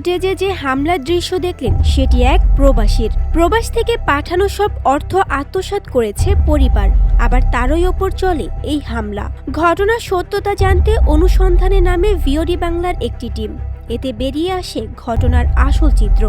ফুটেজে যে হামলার দৃশ্য দেখলেন, সেটি এক প্রবাসীর। প্রবাস থেকে পাঠানো সব অর্থ আত্মসাত করেছে পরিবার। আবার তারই ওপর চলে এই হামলা। ঘটনার সত্যতা জানতে অনুসন্ধানে নামে ভিওডি বাংলার একটি টিম। এতে বেরিয়ে আসে ঘটনার আসল চিত্র।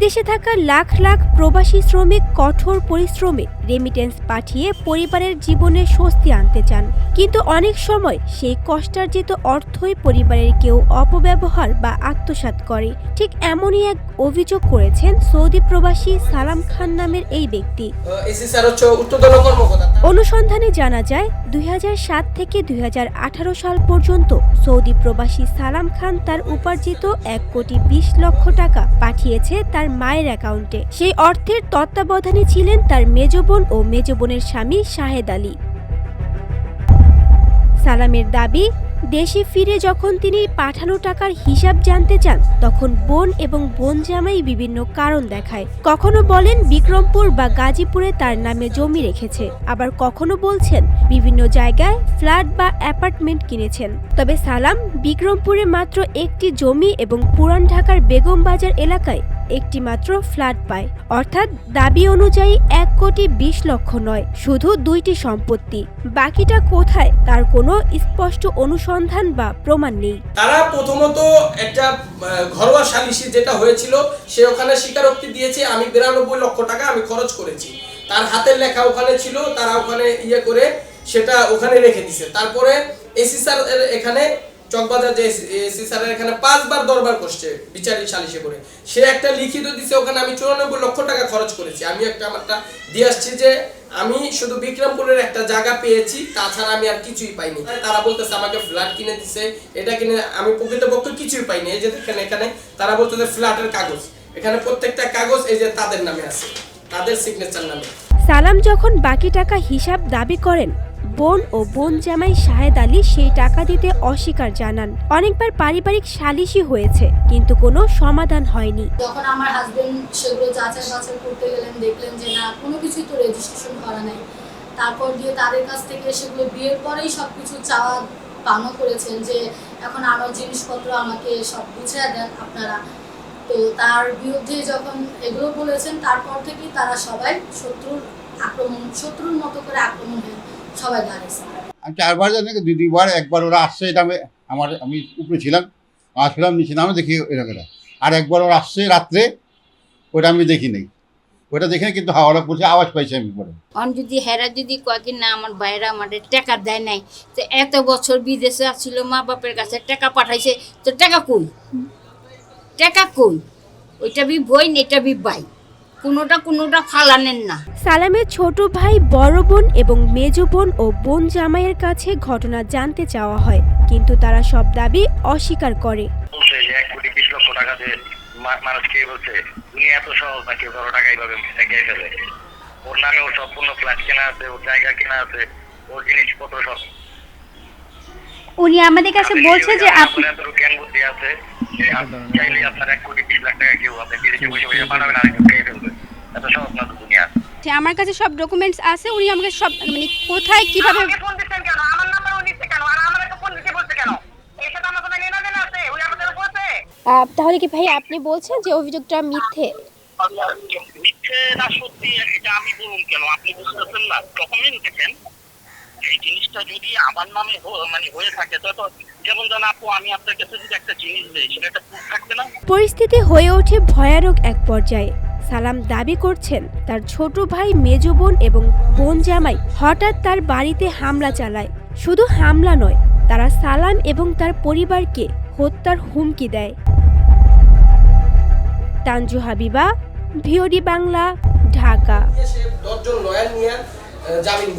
বিদেশে থাকা লাখ লাখ প্রবাসী শ্রমিক কঠোর পরিশ্রমে রেমিটেন্স পাঠিয়ে পরিবারের জীবনে স্বস্তি আনতে চান। কিন্তু অনেক সময় সেই কষ্টার্জিত অর্থই পরিবারের কেউ অপব্যবহার বা আত্মসাৎ করে। ঠিক এমনই এক অভিযোগ করেছেন সৌদি প্রবাসী সালাম খান নামের এই ব্যক্তি। অনুসন্ধানে জানা যায় দুই হাজার সাত থেকে দুই হাজার আঠারো সাল পর্যন্ত সৌদি প্রবাসী সালাম খান তার উপার্জিত এক কোটি বিশ লক্ষ টাকা পাঠিয়েছে তার মায়ের অ্যাকাউন্টে। সেই অর্থের তত্ত্বাবধানে ছিলেন তার মেজ বোন ও মেজ বোনের স্বামী শাহেদ আলী। সালামের দাবি, দেশে ফিরে যখন তিনি পাঠানো টাকার হিসাব জানতে চান, তখন বোন এবং বোন জামাই বিভিন্ন কারণ দেখায়। কখনো বলেন বিক্রমপুর বা গাজীপুরে তার নামে জমি রেখেছে। আবার কখনো বলছেন বিভিন্ন জায়গায় ফ্ল্যাট বা অ্যাপার্টমেন্ট কিনেছেন। তবে সালাম, বিক্রমপুরে মাত্র একটি জমি এবং পুরান ঢাকার বেগম বাজার এলাকায় একটি মাত্র ফ্ল্যাট পায়। অর্থাৎ দাবি অনুযায়ী এক কোটি বিশ লক্ষ নয়, শুধু দুইটি সম্পত্তি। বাকিটা কোথায় তার কোনো স্পষ্ট অনুসন্ধান বা প্রমাণ নেই। তারা প্রথমত একটা ঘরোয়া সালিশি যেটা হয়েছিল, সে ওখানে স্বীকারোক্তি দিয়েছে, আমি বিরানব্বই লক্ষ টাকা আমি খরচ করেছি। তার হাতের লেখা ওখানে ছিল, তারা ওখানে ইয়ে করে সেটা ওখানে রেখে দিছে। তারপরে এসি স্যার এখানে চকবাজার যে এসি স্যারের এখানে পাঁচবার দরবার করছে বিচারিক সালিশে করে। সে একটা লিখিত দিছে, ওখানে আমি চুরানব্বই লক্ষ টাকা খরচ করেছি। আমি একটা আমারটা দিয়ে আসছি যে, আমি শুধু বিক্রমপুরের একটা জায়গা পেয়েছি, তাছাড়া আমি আর কিছুই পাইনি। তারা বলতেছে, আমাকে ফ্ল্যাট কিনে দিছে, এটা কিনে আমি প্রকৃতপক্ষে কিছুই পাইনি। এই যে দেখেন এখানে তারা বলতেছে, ফ্ল্যাটের কাগজ। এখানে প্রত্যেকটা কাগজ এই যে তাদের নামে আছে, তাদের সিগনেচার নামে। সালাম যখন বাকি টাকা হিসাব দাবি করেন বোন ও বোন জামাই শাহেদ আলী সেই টাকা দিতে অস্বীকার জানান। অনেকবার পারিবারিক সালিশি হয়েছে, কিন্তু কোনো সমাধান হয়নি। যখন আমার হাজবেন্ড সেগুলো যাচাই বাছাই করতে গেলেন, দেখলেন যে না, কোনো কিছুই তো রেজিস্ট্রেশন করা নাই। তারপর দিয়ে তাদের কাছ থেকে সেগুলো বিয়ের পরেই সব কিছু চাওয়া পানো করেছেন যে, এখন আমার জিনিসপত্র আমাকে সব বুঝিয়ে দেন আপনারা। তো তার বিরুদ্ধে যখন এগুলো বলেছেন, তারপর থেকেই তারা সবাই শত্রুর আক্রমণ, শত্রুর মতো করে আক্রমণ হয়ে সবাই দাঁড়িয়েছে আমি চারবার জানি দুই দুইবার একবার ওরা আসছে এটা আমি আমার আমি উপরে ছিলাম আসলাম নিচে নামে দেখি এরকম আর একবার ওরা আসছে রাত্রে ওটা আমি দেখি নাই। ওটা দেখে কিন্তু হাওড়া পড়ছে আওয়াজ পাইছি আমি পরে। অন যদি হেরা যদি কয় কি না আমার বাইরে আমাদের টাকা দেয় নাই তো এত বছর বিদেশে আসছিল মা বাপের কাছে টাকা পাঠাইছে তো টাকা কই? টাকা কই? ওইটা বি বই এটা বি বাই কোনোটা কোনোটা ফালানেন না। সালামের ছোট ভাই বড় বোন এবং মেজ বোন ও বোন জামাইয়ের কাছে ঘটনা জানতে চাওয়া হয় কিন্তু তারা সব দাবি অস্বীকার করে। এক কোটি বিশ লক্ষ টাকা দিয়ে মানুষ কে বলছে দুনিয়া এত সহজ না কেউ কারও টাকা এইভাবে খেয়ে ফেলে? ওর নামে ওর সম্পূর্ণ ফ্ল্যাট কেনা আছে ওর জায়গা কেনা আছে ওর জিনিসপত্র সব। উনি আমাদের কাছে বলছে যে আপনি আপনার জ্ঞান বুদ্ধি আছে চাইলে আপনার এক কোটি বিশ লাখ টাকা কেউ আপনি বিদেশে বসে বসে পাঠাবেন আর কেউ খেয়ে ফেলবে? যে আমার কাছে সব ডকুমেন্টস আছে উনি আমাকে সব মানে কোথায় কীভাবে আমাকে ফোন দিচ্ছেন কেন? আমার নাম্বার ও নিচ্ছে কেন? আর আমার ফোন দিতে বলছে কেন? এর সাথে আমার কোনো লেনা দেনা আছে? ওই আমাদের বলছে তাহলে কি ভাই আপনি বলছেন যে অভিযোগটা মিথ্যে? মিথ্যে না সত্যি এটা আমি বলুন কেন? আপনি বুঝতেছেন না? ডকুমেন্ট দেখেন এই জিনিসটা যদি আমার নামে হ- মানে হয়ে থাকে তো তো যেমন আপু আমি আপনার কাছে যদি একটা জিনিস দেই সেটা একটা থাকবে না? পরিস্থিতি হয়ে ওঠে ভয়ানক এক পর্যায়ে। সালাম দাবি করছেন তার ছোট ভাই মেজ বোন এবং বোন জামাই হঠাৎ তার বাড়িতে হামলা চালায়। শুধু হামলা নয়, তারা সালাম এবং তার পরিবারকে হত্যার হুমকি দেয়। তানজু হাবিবা, ভিওডি বাংলা, ঢাকা। দশজন লয়ার নিয়ে জামিন